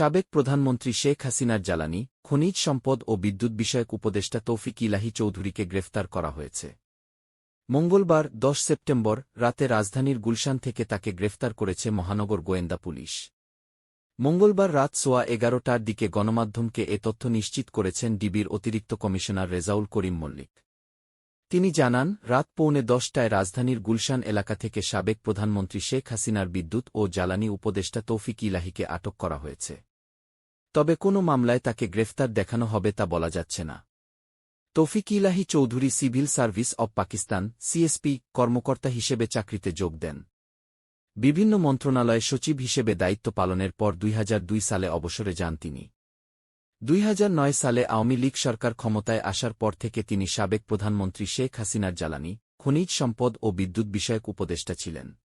সাবেক প্রধানমন্ত্রী শেখ হাসিনার জ্বালানি, খনিজ সম্পদ ও বিদ্যুৎ বিষয়ক উপদেষ্টা তৌফিক ইলাহি চৌধুরীকে গ্রেফতার করা হয়েছে। মঙ্গলবার, দশ সেপ্টেম্বর, রাতে রাজধানীর গুলশান থেকে তাকে গ্রেফতার করেছে মহানগর গোয়েন্দা পুলিশ। মঙ্গলবার রাত সোয়া এগারোটার দিকে গণমাধ্যমকে এ তথ্য নিশ্চিত করেছেন ডিবির অতিরিক্ত কমিশনার রেজাউল করিম মল্লিক। তিনি জানান, রাত পৌনে দশটায় রাজধানীর গুলশান এলাকা থেকে সাবেক প্রধানমন্ত্রী শেখ হাসিনার বিদ্যুৎ ও জ্বালানি উপদেষ্টা তৌফিক ইলাহিকে আটক করা হয়েছে। তবে কোনো মামলায় তাকে গ্রেফতার দেখানো হবে তা বলা যাচ্ছে না। Toufiq Elahi Chowdhury civil service of Pakistan, CSP, কর্মকর্তা হিসেবে চাকরিতে যোগ দেন। বিভিন্ন মন্ত্রণালয়ে সচিব হিসেবে দায়িত্ব পালনের পর দুই হাজার দুই সালে অবসরে যান তিনি। দুই হাজার নয় সালে আওয়ামী লীগ সরকার ক্ষমতায় আসার পর থেকে তিনি সাবেক প্রধানমন্ত্রী শেখ হাসিনার জ্বালানি, খনিজ সম্পদ ও বিদ্যুৎ বিষয়ক উপদেষ্টা ছিলেন।